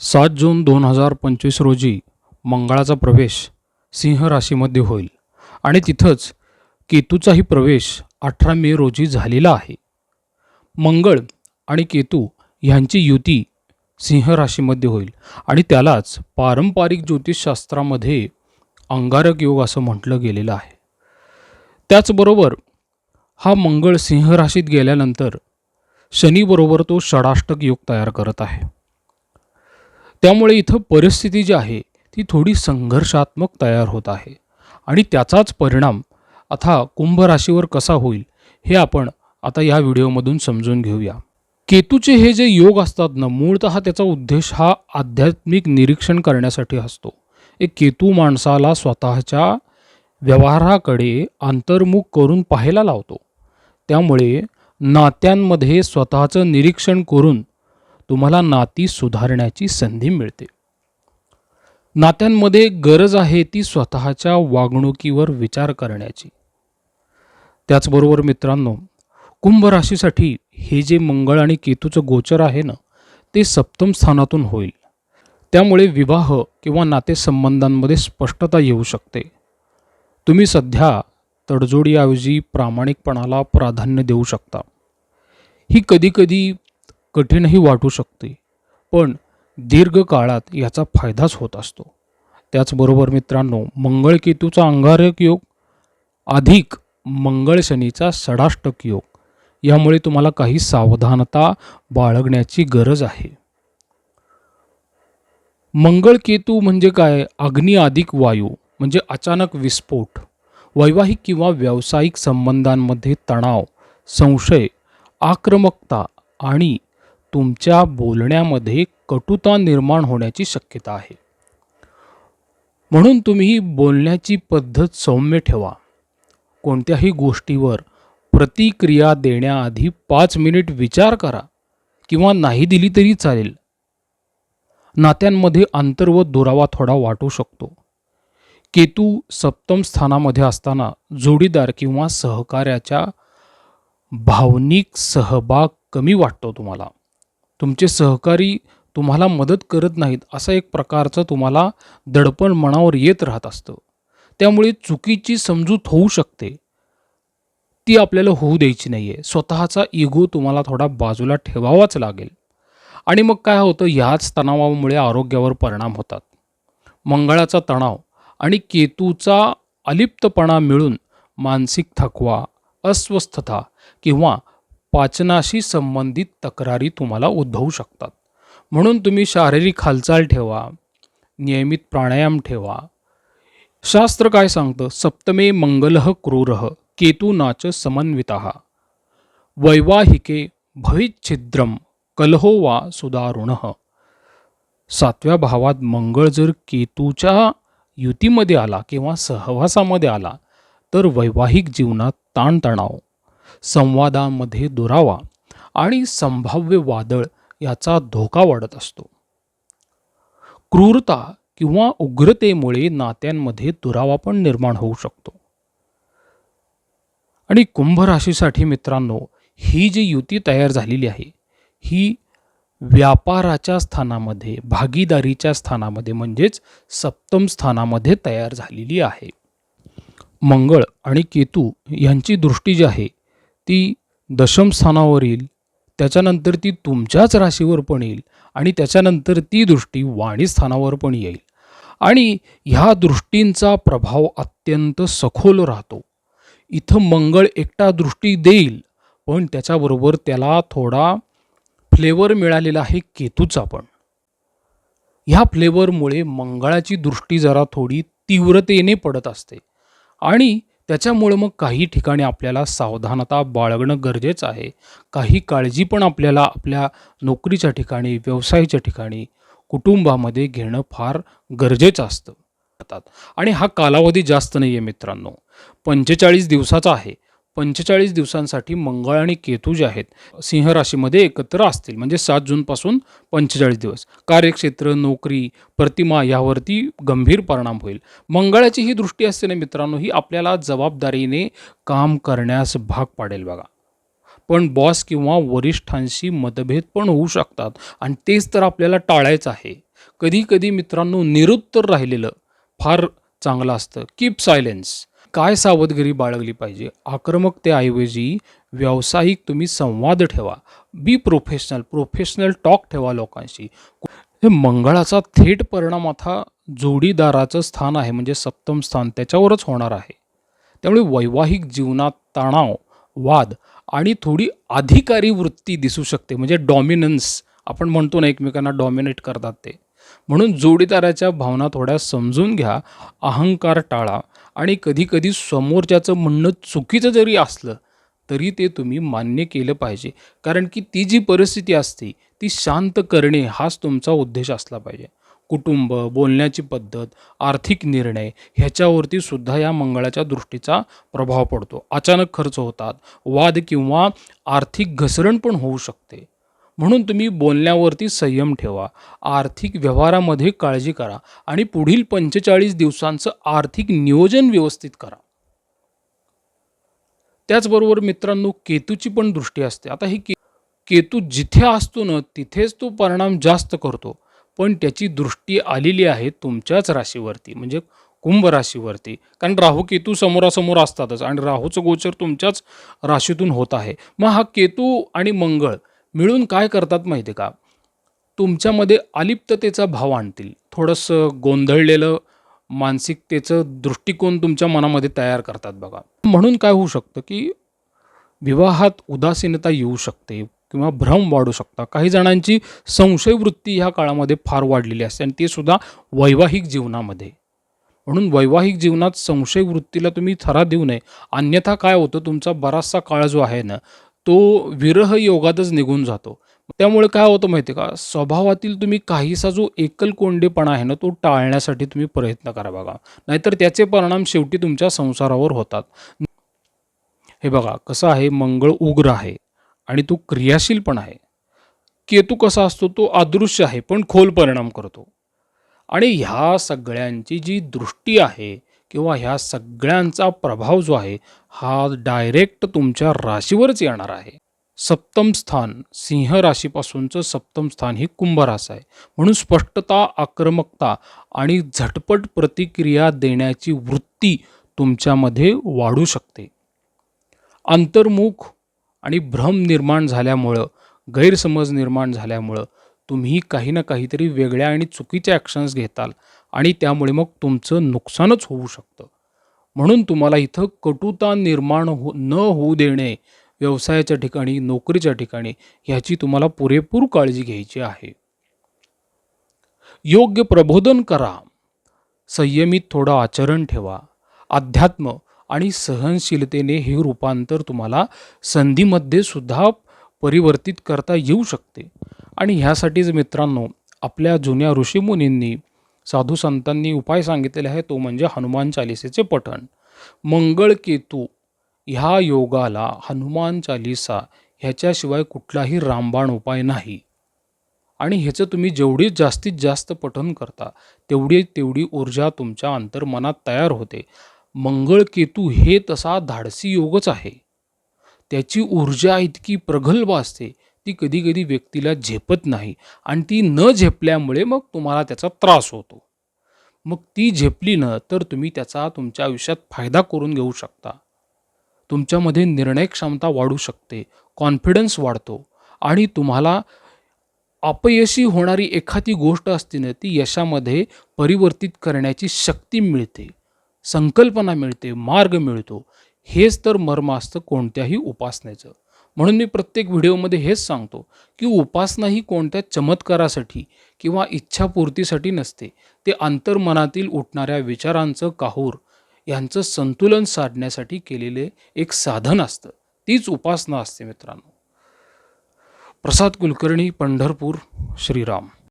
सात जून दोन हजार पंचवीस रोजी मंगळाचा प्रवेश सिंह राशीमध्ये होईल आणि तिथंच केतूचाही प्रवेश अठरा मे रोजी झालेला आहे. मंगळ आणि केतू ह्यांची युती सिंह राशीमध्ये होईल आणि त्यालाच पारंपरिक ज्योतिषशास्त्रामध्ये अंगारक योग असं म्हटलं गेलेलं आहे. त्याचबरोबर हा मंगळ सिंह राशीत गेल्यानंतर शनीबरोबर तो षडाष्टक योग तयार करत आहे. त्यामुळे इथं परिस्थिती जी आहे ती थोडी संघर्षात्मक तयार होत आहे. आणि त्याचाच परिणाम आता कुंभ राशीवर कसा होईल हे आपण आता या व्हिडिओमधून समजून घेऊया. केतूचे हे जे योग असतात ना मूळतः त्याचा उद्देश हा आध्यात्मिक निरीक्षण करण्यासाठी असतो. एक केतू माणसाला स्वतःच्या व्यवहाराकडे अंतर्मुख करून पाहायला लावतो. त्यामुळे नात्यांमध्ये स्वतःचं निरीक्षण करून तुम्हाला नाती सुधारण्याची संधी मिळते. नात्यांमध्ये गरज आहे ती स्वतःच्या वागणुकीवर विचार करण्याची. त्याचबरोबर मित्रांनो कुंभ राशीसाठी हे जे मंगळ आणि केतूचं गोचर आहे ना ते सप्तम स्थानातून होईल. त्यामुळे विवाह किंवा नातेसंबंधांमध्ये स्पष्टता येऊ शकते. तुम्ही सध्या तडजोडीऐवजी प्रामाणिकपणाला प्राधान्य देऊ शकता. ही कधीकधी कठीणही वाटू शकते. पण दीर्घकाळात याचा फायदाच होत असतो. त्याचबरोबर मित्रांनो मंगळकेतूचा अंगारक योग अधिक मंगळ शनीचा षडाष्टक योग. यामुळे तुम्हाला काही सावधानता बाळगण्याची गरज आहे. मंगळकेतू म्हणजे काय? अग्नी अधिक वायू म्हणजे अचानक विस्फोट वैवाहिक किंवा व्यावसायिक संबंधांमध्ये तणाव संशय आक्रमकता आणि तुमच्या बोलण्यामध्ये कटुता निर्माण होण्याची शक्यता आहे. म्हणून तुम्ही बोलण्याची पद्धत सौम्य ठेवा. कोणत्याही गोष्टीवर प्रतिक्रिया देण्याआधी पाच मिनिट विचार करा किंवा नाही दिली तरी चालेल. नात्यांमध्ये अंतर व दुरावा थोडा वाटू शकतो. केतू सप्तम स्थानामध्ये असताना जोडीदार किंवा सहकार्याच्या भावनिक सहभाग कमी वाटतो तुम्हाला. तुमचे सहकारी तुम्हाला मदत करत नाहीत असा एक प्रकारचं तुम्हाला दडपण मनावर येत राहत असतं. त्यामुळे चुकीची समजूत होऊ शकते. ती आपल्याला होऊ द्यायची नाही आहे स्वतःचा इगो तुम्हाला थोडा बाजूला ठेवावाच लागेल. आणि मग काय होतं? ह्याच तणावामुळे आरोग्यावर परिणाम होतात. मंगळाचा तणाव आणि केतूचा अलिप्तपणा मिळून मानसिक थकवा अस्वस्थता किंवा पाचनाशी संबंधित तक्रारी तुम्हाला उद्भवू शकतात. म्हणून तुम्ही शारीरिक हालचाल ठेवा नियमित प्राणायाम ठेवा. शास्त्र काय सांगतं? सप्तमे मंगलः क्रूरः केतू नाच समन्विता. वैवाहिके भविच्छिद्रम कलहो वा सुदारुण. सातव्या भावात मंगळ जर केतूच्या युतीमध्ये आला किंवा सहवासामध्ये आला तर वैवाहिक जीवनात ताणतणाव. संवादामध्ये दुरावा आणि संभाव्य वादळ याचा धोका वाढत असतो. क्रूरता किंवा उग्रतेमुळे नात्यांमध्ये दुरावा पण निर्माण होऊ शकतो. आणि कुंभ राशीसाठी मित्रांनो ही जी युती तयार झालेली आहे ही व्यापाराच्या स्थानामध्ये भागीदारीच्या स्थानामध्ये म्हणजेच सप्तम स्थानामध्ये तयार झालेली आहे. मंगळ आणि केतू यांची दृष्टी जी आहे ती दशम स्थानावर येईल त्याच्यानंतर ती तुमच्याच राशीवर पण येईल आणि त्याच्यानंतर ती दृष्टी वाणी स्थानावर पण येईल. आणि ह्या दृष्टींचा प्रभाव अत्यंत सखोल राहतो. इथं मंगळ एकटा दृष्टी देईल पण त्याच्याबरोबर त्याला थोडा फ्लेवर मिळालेला आहे केतूचा पण. ह्या फ्लेवरमुळे मंगळाची दृष्टी जरा थोडी तीव्रतेने पडत असते आणि त्याच्यामुळं मग काही ठिकाणी आपल्याला सावधानता बाळगणं गरजेचं आहे. काही काळजी पण आपल्याला आपल्या नोकरीच्या ठिकाणी व्यवसायाच्या ठिकाणी कुटुंबामध्ये घेणं फार गरजेचं असतं. आणि हा कालावधी जास्त नाही आहे मित्रांनो. पंचेचाळीस दिवसाचा आहे. पंचेचाळीस दिवसांसाठी मंगळ आणि केतू जे आहेत सिंह राशीमध्ये एकत्र असतील. म्हणजे सात जूनपासून पंचेचाळीस दिवस. कार्यक्षेत्र नोकरी प्रतिमा यावरती गंभीर परिणाम होईल. मंगळाची ही दृष्टी असते ना मित्रांनो ही आपल्याला जबाबदारीने काम करण्यास भाग पाडेल बघा. पण बॉस किंवा वरिष्ठांशी मतभेद पण होऊ शकतात आणि तेच तर आपल्याला टाळायचं आहे. कधी कधी मित्रांनो निरुत्तर राहिलेलं फार चांगलं असतं. कीप सायलेन्स काय सावधगिरी बाळगली पाहिजे? आक्रमकतेऐवजी व्यावसायिक तुम्ही संवाद ठेवा. बी प्रोफेशनल प्रोफेशनल टॉक ठेवा लोकांशी. हे मंगळाचा थेट परिणाम आता जोडीदाराचं स्थान आहे म्हणजे सप्तम स्थान त्याच्यावरच होणार आहे. त्यामुळे वैवाहिक जीवनात तणाव वाद आणि थोडी अधिकारी वृत्ती दिसू शकते म्हणजे डॉमिनन्स आपण म्हणतो ना एकमेकांना डॉमिनेट करतात ते. म्हणून जोडीदाराच्या भावना थोड्या समजून घ्या. अहंकार टाळा. आणि कधीकधी समोरच्याचं म्हणणं चुकीचं जरी असलं तरी ते तुम्ही मान्य केलं पाहिजे. कारण की ती जी परिस्थिती असते ती शांत करणे हाच तुमचा उद्देश असला पाहिजे. कुटुंब बोलण्याची पद्धत आर्थिक निर्णय ह्याच्यावरती सुद्धा या मंगळाच्या दृष्टीचा प्रभाव पडतो. अचानक खर्च होतात वाद किंवा आर्थिक घसरण पण होऊ शकते. म्हणून तुम्ही बोलण्यावरती संयम ठेवा. आर्थिक व्यवहारामध्ये काळजी करा आणि पुढील पंचेचाळीस दिवसांचं आर्थिक नियोजन व्यवस्थित करा. त्याचबरोबर मित्रांनो केतूची पण दृष्टी असते. आता ही के केतू जिथे असतो ना तिथेच तो परिणाम जास्त करतो. पण त्याची दृष्टी आलेली आहे तुमच्याच राशीवरती म्हणजे कुंभ राशीवरती. कारण राहू केतू समोरासमोर असतातच आणि राहूचं गोचर तुमच्याच राशीतून होत आहे. मग हा केतू आणि मंगळ मिळून काय करतात माहिती आहे का? तुमच्यामध्ये अलिप्ततेचा भाव आणतील. थोडंसं गोंधळलेलं मानसिकतेचं दृष्टिकोन तुमच्या मनामध्ये तयार करतात बघा. म्हणून काय होऊ शकतं की विवाहात उदासीनता येऊ शकते किंवा भ्रम वाढू शकता. काही जणांची संशयवृत्ती ह्या काळामध्ये फार वाढलेली असते आणि ते सुद्धा वैवाहिक जीवनामध्ये. म्हणून वैवाहिक जीवनात संशय वृत्तीला तुम्ही थरा देऊ नये. अन्यथा काय होतं? तुमचा बराचसा काळ जो आहे ना तो विरह योगातच निघून जातो. त्यामुळे काय होतं माहिती आहे का? स्वभावातील तुम्ही काहीसा जो एकल कोंडेपणा आहे ना तो टाळण्यासाठी तुम्ही प्रयत्न करा बघा. नाहीतर त्याचे परिणाम शेवटी तुमच्या संसारावर होतात. हे बघा कसं आहे? मंगळ उग्र आहे आणि तो क्रियाशील पण आहे. केतू कसा असतो? तो अदृश्य आहे पण खोल परिणाम करतो. आणि ह्या सगळ्यांची जी दृष्टी आहे किंवा ह्या सगळ्यांचा प्रभाव जो आहे हा डायरेक्ट तुमच्या राशीवरच येणार आहे. सप्तम स्थान सिंह राशीपासूनचं सप्तम स्थान ही कुंभ रास आहे. म्हणून स्पष्टता आक्रमकता आणि झटपट प्रतिक्रिया देण्याची वृत्ती तुमच्यामध्ये वाढू शकते. अंतर्मुख आणि भ्रम निर्माण झाल्यामुळं गैरसमज निर्माण झाल्यामुळं तुम्ही काही ना काहीतरी वेगळ्या आणि चुकीच्या ॲक्शन्स घेताल. आणि त्यामुळे मग तुमचं नुकसानच होऊ शकतं. म्हणून तुम्हाला इथं कटुता निर्माण हो न होऊ देणे व्यवसायाच्या ठिकाणी नोकरीच्या ठिकाणी ह्याची तुम्हाला पुरेपूर काळजी घ्यायची आहे. योग्य प्रबोधन करा. संयमित थोडं आचरण ठेवा. अध्यात्म आणि सहनशीलतेने हे रूपांतर तुम्हाला संधीमध्ये सुद्धा परिवर्तित करता येऊ शकते. आणि ह्यासाठीच मित्रांनो आपल्या जुन्या ऋषीमुनींनी साधू संतांनी उपाय सांगितलेले आहे तो म्हणजे हनुमान चालिसेचे पठण. मंगळ केतू ह्या योगाला हनुमान चालिसा ह्याच्याशिवाय कुठलाही रामबाण उपाय नाही. आणि ह्याचं तुम्ही जेवढी जास्तीत जास्त पठन करता तेवढी तेवढी ऊर्जा तुमच्या अंतर्मनात तयार होते. मंगळ केतू हे तसा धाडसी योगच आहे. त्याची ऊर्जा इतकी प्रगल्भ असते ती कधी कधी व्यक्तीला झेपत नाही. आणि ती न झेपल्यामुळे मग तुम्हाला त्याचा त्रास होतो. मग ती झेपली ना तर तुम्ही त्याचा तुमच्या आयुष्यात फायदा करून घेऊ शकता. तुमच्यामध्ये निर्णय क्षमता वाढू शकते कॉन्फिडन्स वाढतो आणि तुम्हाला अपयशी होणारी एखादी गोष्ट असते ना ती यशामध्ये परिवर्तित करण्याची शक्ती मिळते संकल्पना मिळते मार्ग मिळतो. हेच तर मर्म असतं कोणत्याही उपासनेचं. म्हणून मी प्रत्येक व्हिडिओमध्ये हेच सांगतो की उपासना ही कोणत्या चमत्कारासाठी किंवा इच्छापूर्तीसाठी नसते. ते अंतर्मनातील उठणाऱ्या विचारांचं काहूर यांचं संतुलन साधण्यासाठी केलेले एक साधन असतं. तीच उपासना असते मित्रांनो. प्रसाद कुलकर्णी पंढरपूर श्रीराम.